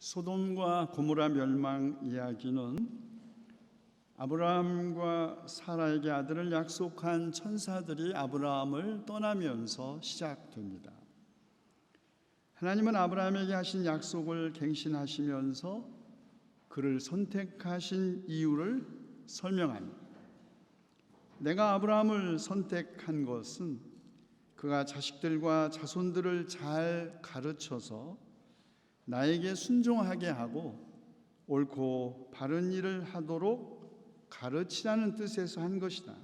소돔과 고모라 멸망 이야기는 아브라함과 사라에게 아들을 약속한 천사들이 아브라함을 떠나면서 시작됩니다. 하나님은 아브라함에게 하신 약속을 갱신하시면서 그를 선택하신 이유를 설명합니다. 내가 아브라함을 선택한 것은 그가 자식들과 자손들을 잘 가르쳐서 나에게 순종하게 하고 옳고 바른 일을 하도록 가르치라는 뜻에서 한 것이다.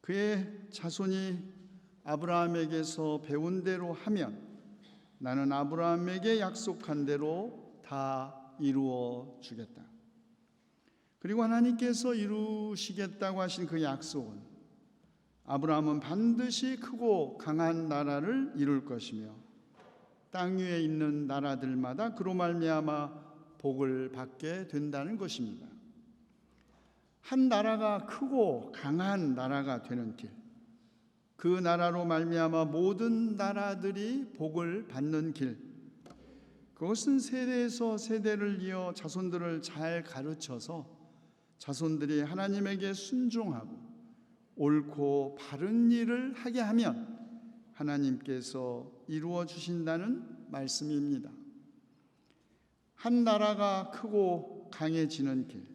그의 자손이 아브라함에게서 배운 대로 하면 나는 아브라함에게 약속한 대로 다 이루어 주겠다. 그리고 하나님께서 이루시겠다고 하신 그 약속은 아브라함은 반드시 크고 강한 나라를 이룰 것이며 땅 위에 있는 나라들마다 그로 말미암아 복을 받게 된다는 것입니다. 한 나라가 크고 강한 나라가 되는 길, 그 나라로 말미암아 모든 나라들이 복을 받는 길, 그것은 세대에서 세대를 이어 자손들을 잘 가르쳐서 자손들이 하나님에게 순종하고 옳고 바른 일을 하게 하면 하나님께서 이루어 주신다는 말씀입니다. 한 나라가 크고 강해지는 길,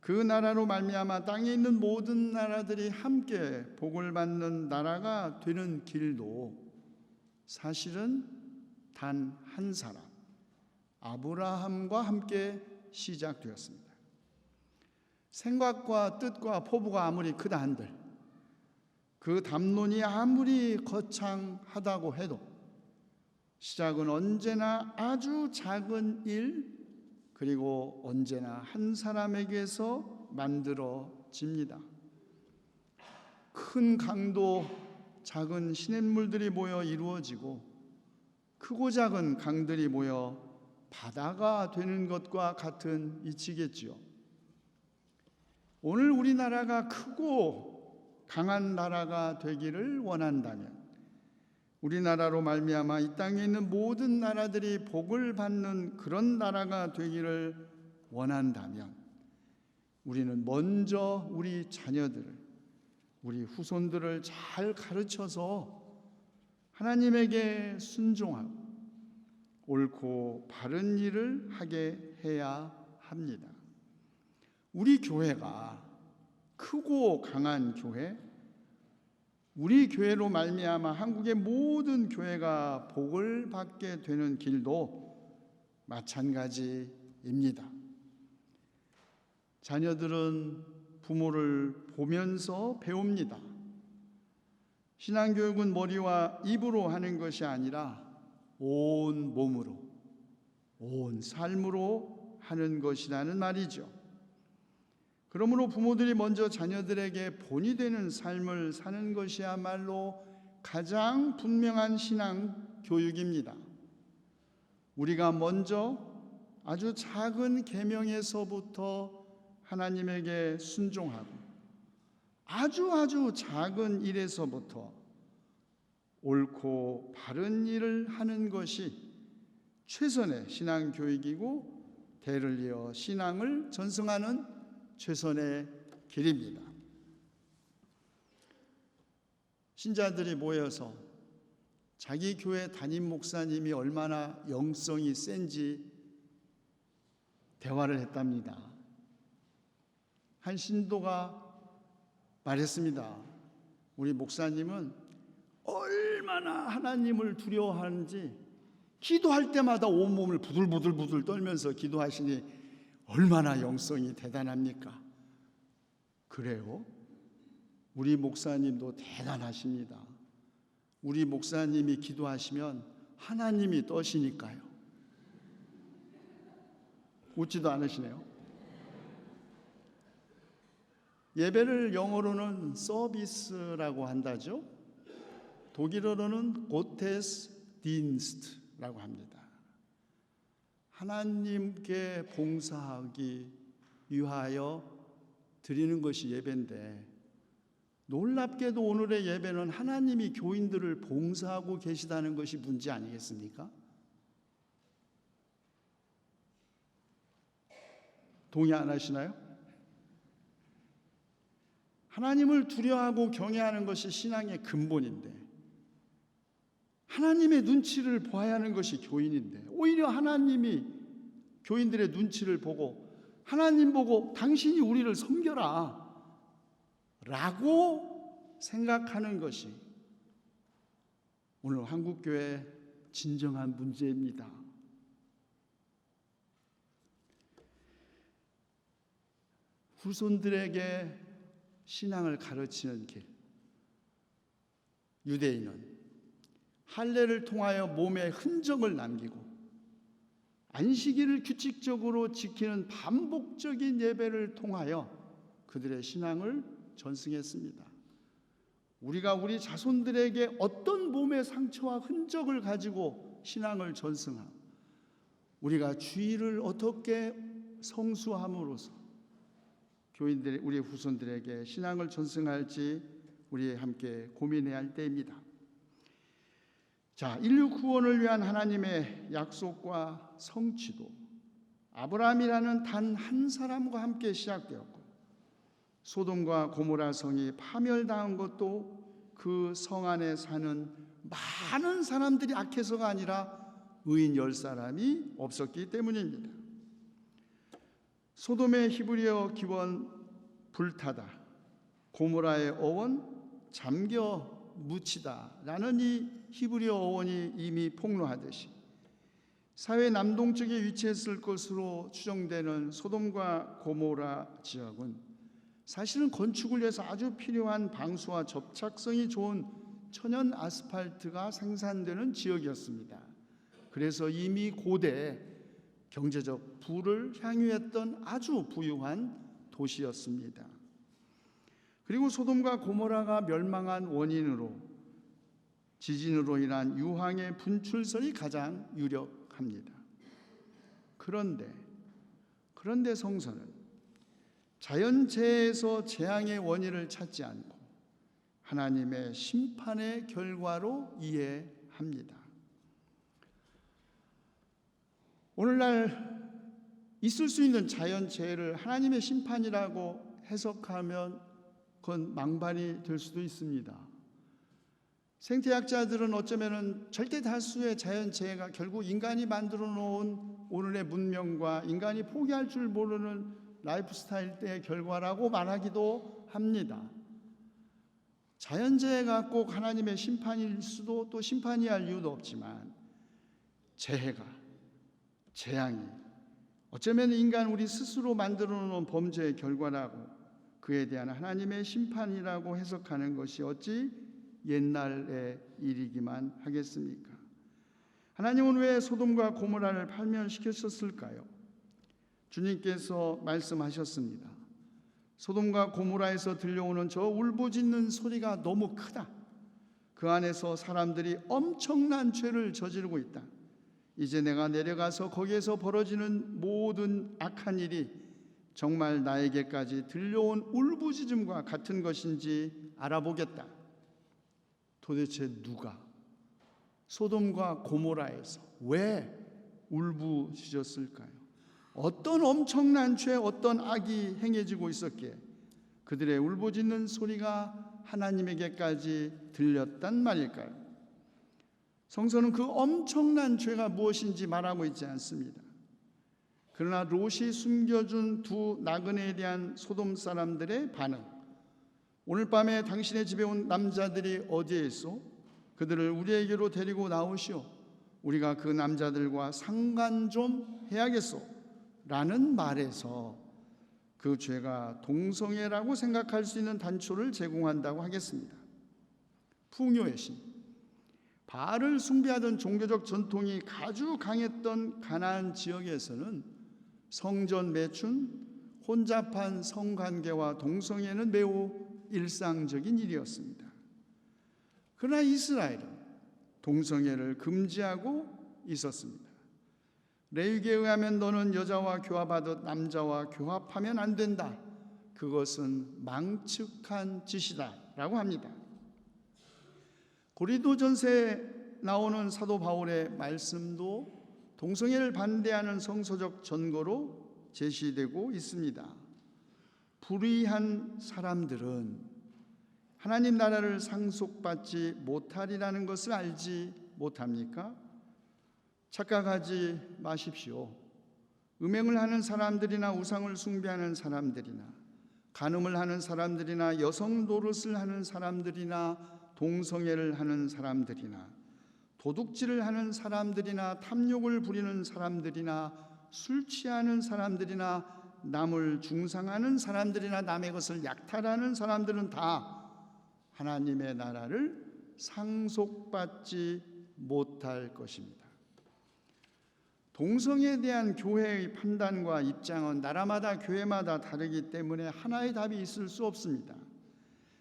그 나라로 말미암아 땅에 있는 모든 나라들이 함께 복을 받는 나라가 되는 길도 사실은 단 한 사람 아브라함과 함께 시작되었습니다. 생각과 뜻과 포부가 아무리 크다 한들 그 담론이 아무리 거창하다고 해도 시작은 언제나 아주 작은 일 그리고 언제나 한 사람에게서 만들어집니다. 큰 강도 작은 시냇물들이 모여 이루어지고 크고 작은 강들이 모여 바다가 되는 것과 같은 이치겠지요. 오늘 우리나라가 크고 강한 나라가 되기를 원한다면 우리나라로 말미암아 이 땅에 있는 모든 나라들이 복을 받는 그런 나라가 되기를 원한다면 우리는 먼저 우리 자녀들을 우리 후손들을 잘 가르쳐서 하나님에게 순종하고 옳고 바른 일을 하게 해야 합니다. 우리 교회가 크고 강한 교회, 우리 교회로 말미암아 한국의 모든 교회가 복을 받게 되는 길도 마찬가지입니다. 자녀들은 부모를 보면서 배웁니다. 신앙교육은 머리와 입으로 하는 것이 아니라 온 몸으로, 온 삶으로 하는 것이라는 말이죠. 그러므로 부모들이 먼저 자녀들에게 본이 되는 삶을 사는 것이야말로 가장 분명한 신앙 교육입니다. 우리가 먼저 아주 작은 계명에서부터 하나님에게 순종하고 아주 아주 작은 일에서부터 옳고 바른 일을 하는 것이 최선의 신앙 교육이고 대를 이어 신앙을 전승하는 최선의 길입니다. 신자들이 모여서 자기 교회 담임 목사님이 얼마나 영성이 센지 대화를 했답니다. 한 신도가 말했습니다. 우리 목사님은 얼마나 하나님을 두려워하는지 기도할 때마다 온몸을 부들부들부들 떨면서 기도하시니 얼마나 영성이 대단합니까? 그래요? 우리 목사님도 대단하십니다. 우리 목사님이 기도하시면 하나님이 떠시니까요. 웃지도 않으시네요. 예배를 영어로는 서비스라고 한다죠. 독일어로는 고테스 딘스트라고 합니다. 하나님께 봉사하기 위하여 드리는 것이 예배인데 놀랍게도 오늘의 예배는 하나님이 교인들을 봉사하고 계시다는 것이 문제 아니겠습니까? 동의 안 하시나요? 하나님을 두려워하고 경외하는 것이 신앙의 근본인데 하나님의 눈치를 보아야 하는 것이 교인인데 오히려 하나님이 교인들의 눈치를 보고 하나님 보고 당신이 우리를 섬겨라 라고 생각하는 것이 오늘 한국교회 진정한 문제입니다. 후손들에게 신앙을 가르치는 길. 유대인은 할례를 통하여 몸에 흔적을 남기고 안식일을 규칙적으로 지키는 반복적인 예배를 통하여 그들의 신앙을 전승했습니다. 우리가 우리 자손들에게 어떤 몸의 상처와 흔적을 가지고 신앙을 전승함, 우리가 주의를 어떻게 성수함으로써 교인들 우리 후손들에게 신앙을 전승할지 우리 함께 고민해야 할 때입니다. 자, 인류 구원을 위한 하나님의 약속과 성취도 아브라함이라는 단 한 사람과 함께 시작되었고 소돔과 고모라 성이 파멸당한 것도 그 성 안에 사는 많은 사람들이 악해서가 아니라 의인 열 사람이 없었기 때문입니다. 소돔의 히브리어 기원 불타다, 고모라의 어원 잠겨 묻히다라는 이 히브리어 어원이 이미 폭로하듯이 사회 남동쪽에 위치했을 것으로 추정되는 소돔과 고모라 지역은 사실은 건축을 위해서 아주 필요한 방수와 접착성이 좋은 천연 아스팔트가 생산되는 지역이었습니다. 그래서 이미 고대 경제적 부를 향유했던 아주 부유한 도시였습니다. 그리고 소돔과 고모라가 멸망한 원인으로 지진으로 인한 유황의 분출설이 가장 유력합니다. 그런데 그런데 성서는 자연재해에서 재앙의 원인을 찾지 않고 하나님의 심판의 결과로 이해합니다. 오늘날 있을 수 있는 자연재해를 하나님의 심판이라고 해석하면 그건 망반이 될 수도 있습니다. 생태학자들은 어쩌면은 절대 다수의 자연재해가 결국 인간이 만들어 놓은 오늘의 문명과 인간이 포기할 줄 모르는 라이프 스타일 때의 결과라고 말하기도 합니다. 자연재해가 꼭 하나님의 심판일 수도 또 심판이 할 이유도 없지만 재해가 재앙이 어쩌면 인간 우리 스스로 만들어 놓은 범죄의 결과라고 그에 대한 하나님의 심판이라고 해석하는 것이 어찌 옛날의 일이기만 하겠습니까? 하나님은 왜 소돔과 고모라를 팔면시켰었을까요? 주님께서 말씀하셨습니다. 소돔과 고모라에서 들려오는 저 울부짖는 소리가 너무 크다. 그 안에서 사람들이 엄청난 죄를 저지르고 있다. 이제 내가 내려가서 거기에서 벌어지는 모든 악한 일이 정말 나에게까지 들려온 울부짖음과 같은 것인지 알아보겠다. 도대체 누가 소돔과 고모라에서 왜 울부짖었을까요? 어떤 엄청난 죄, 어떤 악이 행해지고 있었기에 그들의 울부짖는 소리가 하나님에게까지 들렸단 말일까요? 성서는 그 엄청난 죄가 무엇인지 말하고 있지 않습니다. 그러나 롯이 숨겨준 두 나그네에 대한 소돔 사람들의 반응. 오늘 밤에 당신의 집에 온 남자들이 어디에 있어? 그들을 우리에게로 데리고 나오시오. 우리가 그 남자들과 상관 좀 해야겠소. 라는 말에서 그 죄가 동성애라고 생각할 수 있는 단초를 제공한다고 하겠습니다. 풍요의 신. 바알을 숭배하던 종교적 전통이 아주 강했던 가나안 지역에서는 성전 매춘, 혼잡한 성관계와 동성애는 매우 일상적인 일이었습니다. 그러나 이스라엘은 동성애를 금지하고 있었습니다. 레위기에 의하면 너는 여자와 교합하듯 남자와 교합하면 안 된다. 그것은 망측한 짓이다라고 합니다. 고리도전서에 나오는 사도 바울의 말씀도 동성애를 반대하는 성서적 전거로 제시되고 있습니다. 불의한 사람들은 하나님 나라를 상속받지 못하리라는 것을 알지 못합니까? 착각하지 마십시오. 음행을 하는 사람들이나 우상을 숭배하는 사람들이나 간음을 하는 사람들이나 여성 노릇을 하는 사람들이나 동성애를 하는 사람들이나 도둑질을 하는 사람들이나 탐욕을 부리는 사람들이나 술 취하는 사람들이나 남을 중상하는 사람들이나 남의 것을 약탈하는 사람들은 다 하나님의 나라를 상속받지 못할 것입니다. 동성애에 대한 교회의 판단과 입장은 나라마다 교회마다 다르기 때문에 하나의 답이 있을 수 없습니다.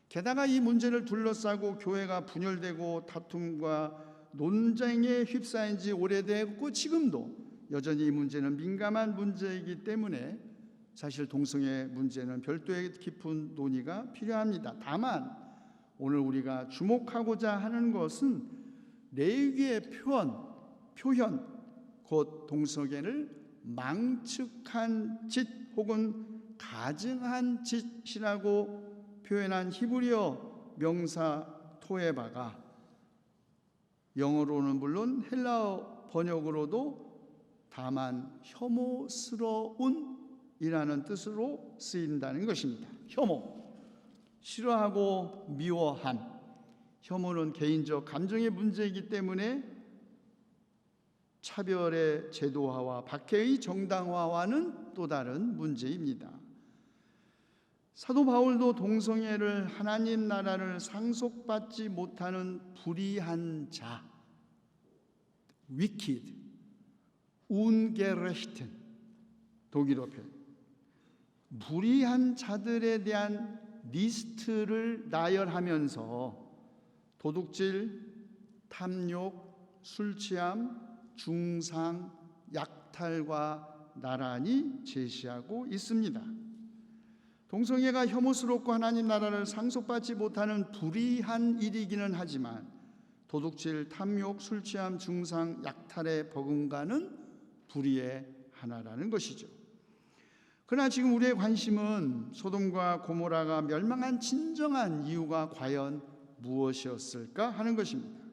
게다가 이 문제를 둘러싸고 교회가 분열되고 다툼과 논쟁에 휩싸인 지 오래되고 지금도 여전히 이 문제는 민감한 문제이기 때문에 사실 동성애 문제는 별도의 깊은 논의가 필요합니다. 다만 오늘 우리가 주목하고자 하는 것은 레위기의 표현, 표현 곧 동성애를 망측한 짓 혹은 가증한 짓이라고 표현한 히브리어 명사 토에바가 영어로는 물론 헬라어 번역으로도 다만 혐오스러운이라는 뜻으로 쓰인다는 것입니다. 혐오, 싫어하고 미워함. 혐오는 개인적 감정의 문제이기 때문에 차별의 제도화와 박해의 정당화와는 또 다른 문제입니다. 사도 바울도 동성애를 하나님 나라를 상속받지 못하는 불의한 자, wicked, ungerechten 독일어 표현. 불의한 자들에 대한 리스트를 나열하면서 도둑질, 탐욕, 술 취함, 중상, 약탈과 나란히 제시하고 있습니다. 동성애가 혐오스럽고 하나님 나라를 상속받지 못하는 불의한 일이기는 하지만 도둑질, 탐욕, 술 취함, 중상, 약탈의 버금가는 불의의 하나라는 것이죠. 그러나 지금 우리의 관심은 소돔과 고모라가 멸망한 진정한 이유가 과연 무엇이었을까 하는 것입니다.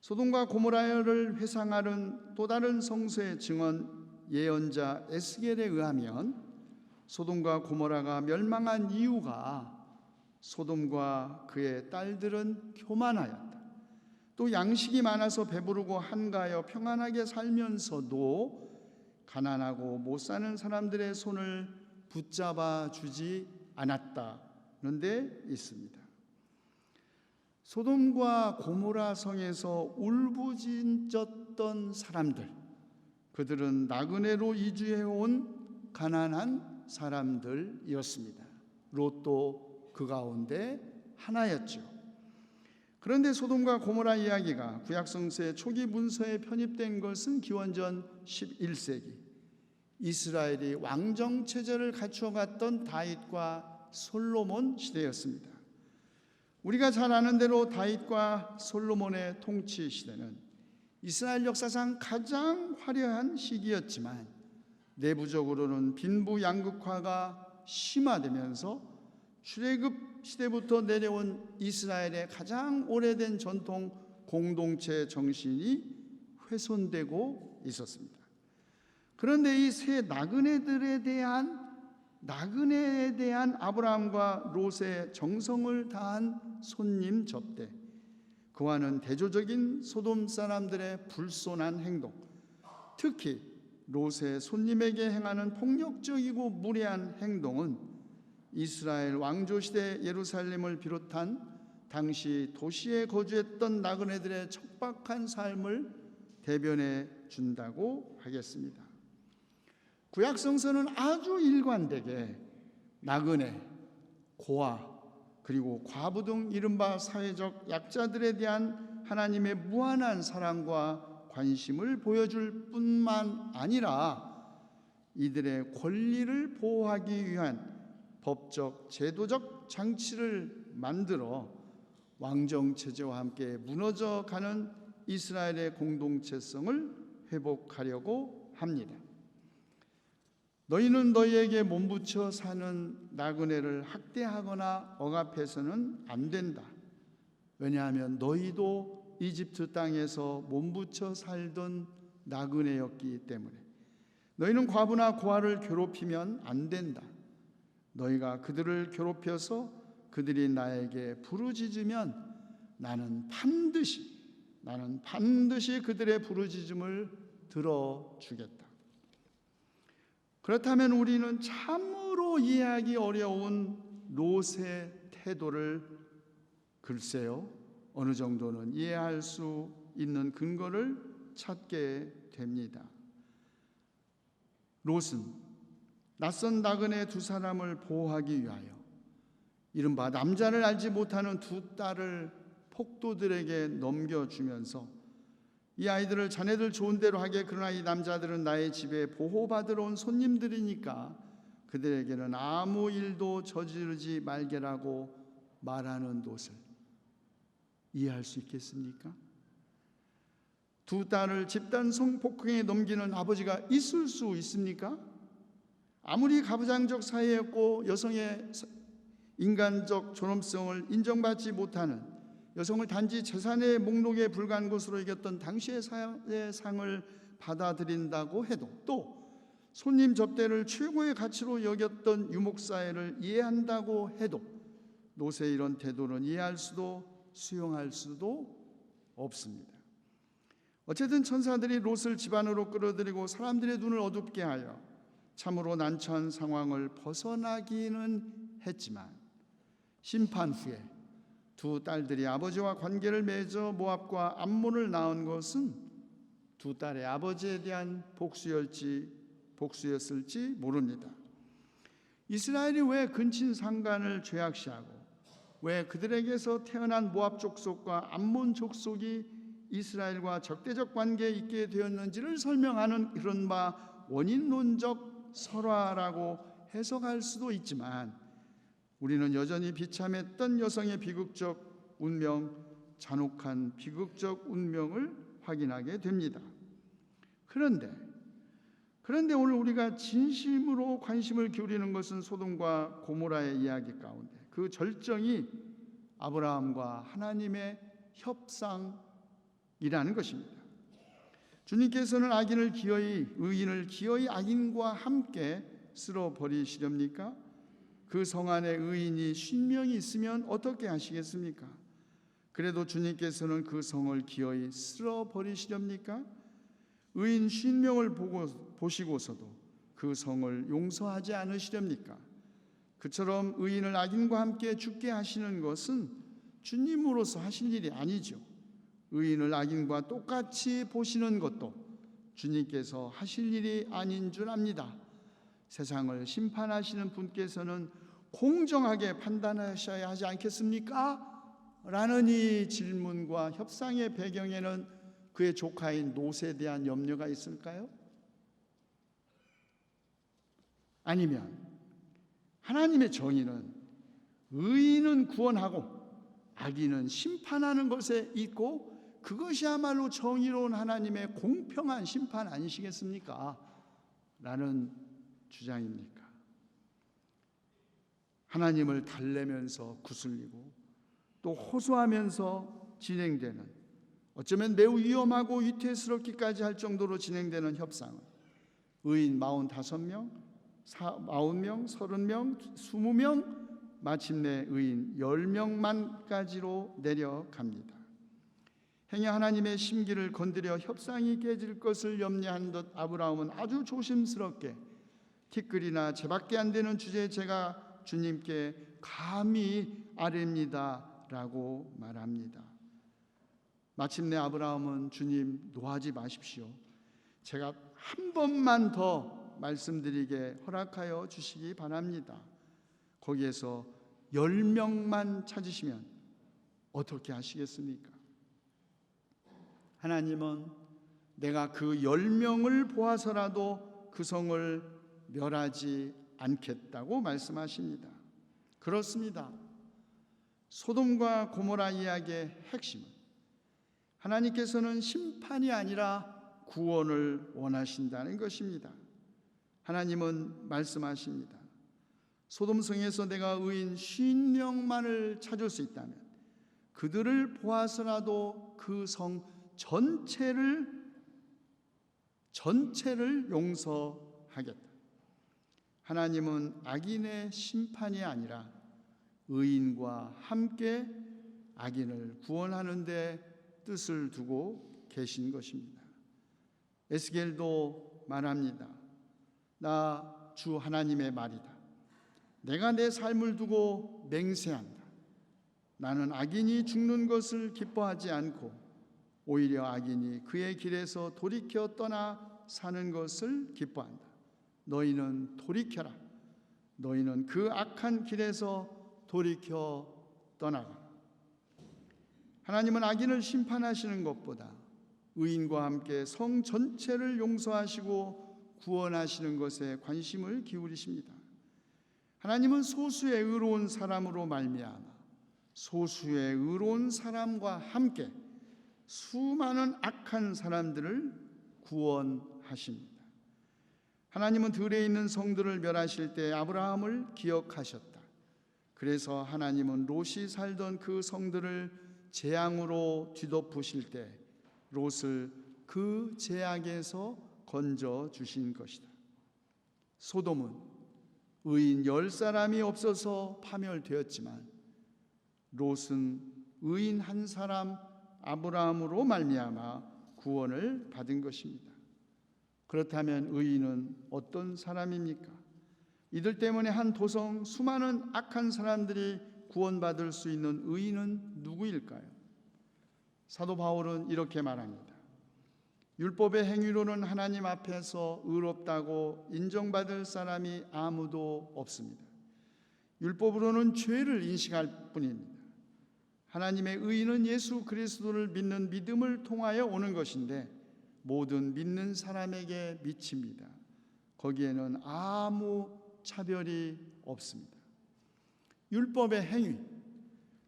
소돔과 고모라를 회상하는 또 다른 성서의 증언 예언자 에스겔에 의하면 소돔과 고모라가 멸망한 이유가 소돔과 그의 딸들은 교만하였다. 또 양식이 많아서 배부르고 한가하여 평안하게 살면서도 가난하고 못 사는 사람들의 손을 붙잡아 주지 않았다는 데 있습니다. 소돔과 고모라 성에서 울부짖었던 사람들, 그들은 나그네로 이주해 온 가난한 사람들이었습니다. 롯도 그 가운데 하나였죠. 그런데 소돔과 고모라 이야기가 구약성서의 초기 문서에 편입된 것은 기원전 11세기 이스라엘이 왕정 체제를 갖춰갔던 다윗과 솔로몬 시대였습니다. 우리가 잘 아는 대로 다윗과 솔로몬의 통치 시대는 이스라엘 역사상 가장 화려한 시기였지만 내부적으로는 빈부 양극화가 심화되면서 출애굽 시대부터 내려온 이스라엘의 가장 오래된 전통 공동체 정신이 훼손되고 있었습니다. 그런데 이 세 나그네들에 대한 나그네에 대한 아브라함과 롯의 정성을 다한 손님 접대, 그와는 대조적인 소돔 사람들의 불손한 행동, 특히 롯의 손님에게 행하는 폭력적이고 무례한 행동은 이스라엘 왕조 시대 예루살렘을 비롯한 당시 도시에 거주했던 나그네들의 척박한 삶을 대변해 준다고 하겠습니다. 구약 성서는 아주 일관되게 나그네, 고아, 그리고 과부 등 이른바 사회적 약자들에 대한 하나님의 무한한 사랑과 관심을 보여줄 뿐만 아니라 이들의 권리를 보호하기 위한 법적, 제도적 장치를 만들어 왕정 체제와 함께 무너져 가는 이스라엘의 공동체성을 회복하려고 합니다. 너희는 너희에게 몸붙여 사는 나그네를 학대하거나 억압해서는 안 된다. 왜냐하면 너희도 이집트 땅에서 몸붙여 살던 나그네였기 때문에 너희는 과부나 고아를 괴롭히면 안 된다. 너희가 그들을 괴롭혀서 그들이 나에게 부르짖으면 나는 반드시 나는 반드시 그들의 부르짖음을 들어 주겠다. 그렇다면 우리는 참으로 이해하기 어려운 롯의 태도를 글쎄요 어느 정도는 이해할 수 있는 근거를 찾게 됩니다. 롯은 낯선 나그네 두 사람을 보호하기 위하여 이른바 남자를 알지 못하는 두 딸을 폭도들에게 넘겨주면서 이 아이들을 자네들 좋은 대로 하게 그러나 이 남자들은 나의 집에 보호받으러 온 손님들이니까 그들에게는 아무 일도 저지르지 말게라고 말하는 롯을 이해할 수 있겠습니까? 두 딸을 집단 성폭행에 넘기는 아버지가 있을 수 있습니까? 아무리 가부장적 사회였고 여성의 인간적 존엄성을 인정받지 못하는 여성을 단지 재산의 목록에 불과한 것으로 여겼던 당시의 사회의 상을 받아들인다고 해도 또 손님 접대를 최고의 가치로 여겼던 유목사회를 이해한다고 해도 노세의 이런 태도는 이해할 수도 수용할 수도 없습니다. 어쨌든 천사들이 롯을 집안으로 끌어들이고 사람들의 눈을 어둡게 하여 참으로 난처한 상황을 벗어나기는 했지만 심판 후에 두 딸들이 아버지와 관계를 맺어 모압과 암몬을 낳은 것은 두 딸의 아버지에 대한 복수였지 복수였을지 모릅니다. 이스라엘이 왜 근친 상간을 죄악시하고 왜 그들에게서 태어난 모압 족속과 암몬 족속이 이스라엘과 적대적 관계에 있게 되었는지를 설명하는 이른바 원인론적 설화라고 해석할 수도 있지만 우리는 여전히 비참했던 여성의 비극적 운명, 잔혹한 비극적 운명을 확인하게 됩니다. 그런데 그런데 오늘 우리가 진심으로 관심을 기울이는 것은 소돔과 고모라의 이야기 가운데 그 절정이 아브라함과 하나님의 협상이라는 것입니다. 주님께서는 악인을 기어이 의인을 기어이 악인과 함께 쓸어 버리시렵니까? 그 성 안에 의인이 쉰명이 있으면 어떻게 하시겠습니까? 그래도 주님께서는 그 성을 기어이 쓸어 버리시렵니까? 의인 쉰명을 보고 보시고서도 그 성을 용서하지 않으시렵니까? 그처럼 의인을 악인과 함께 죽게 하시는 것은 주님으로서 하실 일이 아니죠. 의인을 악인과 똑같이 보시는 것도 주님께서 하실 일이 아닌 줄 압니다. 세상을 심판하시는 분께서는 공정하게 판단하셔야 하지 않겠습니까? 라는 이 질문과 협상의 배경에는 그의 조카인 롯에 대한 염려가 있을까요? 아니면 하나님의 정의는 의인은 구원하고 악인은 심판하는 것에 있고 그것이야말로 정의로운 하나님의 공평한 심판 아니시겠습니까? 라는 주장입니까? 하나님을 달래면서 구슬리고 또 호소하면서 진행되는 어쩌면 매우 위험하고 위태스럽기까지 할 정도로 진행되는 협상은 의인 45명, 40명, 30명, 20명, 마침내 의인 10명만까지로 내려갑니다. 행여 하나님의 심기를 건드려 협상이 깨질 것을 염려한 듯 아브라함은 아주 조심스럽게 티끌이나 제밖에 안 되는 주제에 제가 주님께 감히 아뢰입니다라고 말합니다. 마침내 아브라함은 주님 노하지 마십시오. 제가 한 번만 더 말씀드리게 허락하여 주시기 바랍니다. 거기에서 열 명만 찾으시면 어떻게 하시겠습니까? 하나님은 내가 그열 명을 보아서라도 그 성을 멸하지 않겠다고 말씀하십니다. 그렇습니다. 소돔과 고모라 이야기의 핵심은 하나님께서는 심판이 아니라 구원을 원하신다는 것입니다. 하나님은 말씀하십니다. 소돔성에서 내가 의인 쉰 명만을 찾을 수 있다면 그들을 보아서라도 그 성 전체를 전체를 용서하겠다. 하나님은 악인의 심판이 아니라 의인과 함께 악인을 구원하는 데 뜻을 두고 계신 것입니다. 에스겔도 말합니다. 나 주 하나님의 말이다. 내가 내 삶을 두고 맹세한다. 나는 악인이 죽는 것을 기뻐하지 않고 오히려 악인이 그의 길에서 돌이켜 떠나 사는 것을 기뻐한다. 너희는 돌이켜라. 너희는 그 악한 길에서 돌이켜 떠나가. 하나님은 악인을 심판하시는 것보다 의인과 함께 성 전체를 용서하시고 구원하시는 것에 관심을 기울이십니다. 하나님은 소수의 의로운 사람으로 말미암아 소수의 의로운 사람과 함께 수많은 악한 사람들을 구원하십니다. 하나님은 들에 있는 성들을 멸하실 때 아브라함을 기억하셨다. 그래서 하나님은 롯이 살던 그 성들을 재앙으로 뒤덮으실 때 롯을 그 제약에서 건져 주신 것이다. 소돔은 의인 열 사람이 없어서 파멸되었지만 롯은 의인 한 사람 아브라함으로 말미암아 구원을 받은 것입니다. 그렇다면 의인은 어떤 사람입니까? 이들 때문에 한 도성 수많은 악한 사람들이 구원받을 수 있는 의인은 누구일까요? 사도 바울은 이렇게 말합니다. 율법의 행위로는 하나님 앞에서 의롭다고 인정받을 사람이 아무도 없습니다. 율법으로는 죄를 인식할 뿐입니다. 하나님의 의인은 예수 그리스도를 믿는 믿음을 통하여 오는 것인데 모든 믿는 사람에게 미칩니다. 거기에는 아무 차별이 없습니다. 율법의 행위,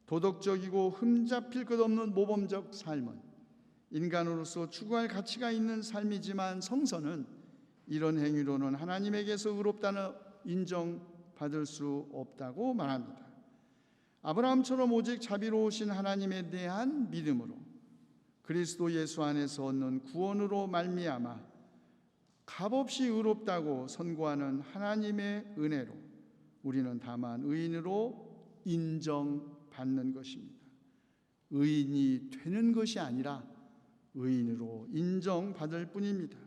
도덕적이고 흠잡힐 것 없는 모범적 삶은 인간으로서 추구할 가치가 있는 삶이지만 성서는 이런 행위로는 하나님에게서 의롭다는 인정받을 수 없다고 말합니다. 아브라함처럼 오직 자비로우신 하나님에 대한 믿음으로 그리스도 예수 안에서 얻는 구원으로 말미암아 값없이 의롭다고 선고하는 하나님의 은혜로 우리는 다만 의인으로 인정받는 것입니다. 의인이 되는 것이 아니라 의인으로 인정받을 뿐입니다.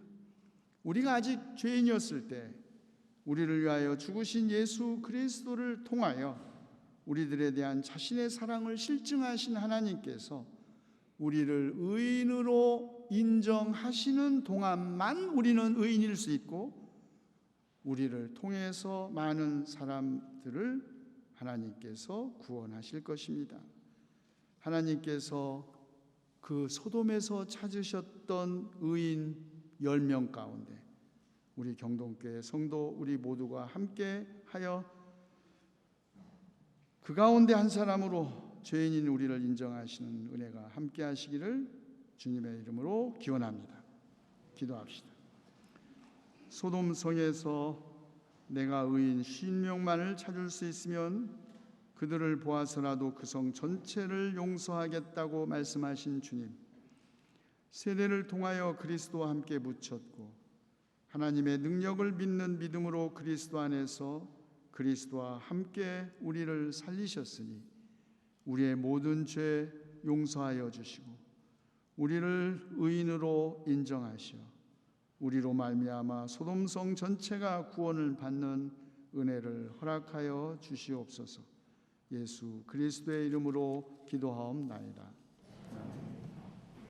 우리가 아직 죄인이었을 때 우리를 위하여 죽으신 예수 그리스도를 통하여 우리들에 대한 자신의 사랑을 실증하신 하나님께서 우리를 의인으로 인정하시는 동안만 우리는 의인일 수 있고 우리를 통해서 많은 사람들을 하나님께서 구원하실 것입니다. 하나님께서 그 소돔에서 찾으셨던 의인 10명 가운데 우리 경동교회 성도 우리 모두가 함께 하여 그 가운데 한 사람으로 죄인인 우리를 인정하시는 은혜가 함께 하시기를 주님의 이름으로 기원합니다. 기도합시다. 소돔 성에서 내가 의인 신명만을 찾을 수 있으면 그들을 보아서라도 그 성 전체를 용서하겠다고 말씀하신 주님. 세례를 통하여 그리스도와 함께 묻혔고 하나님의 능력을 믿는 믿음으로 그리스도 안에서 그리스도와 함께 우리를 살리셨으니 우리의 모든 죄 용서하여 주시고 우리를 의인으로 인정하시어 우리로 말미암아 소돔성 전체가 구원을 받는 은혜를 허락하여 주시옵소서. 예수 그리스도의 이름으로 기도하옵나이다.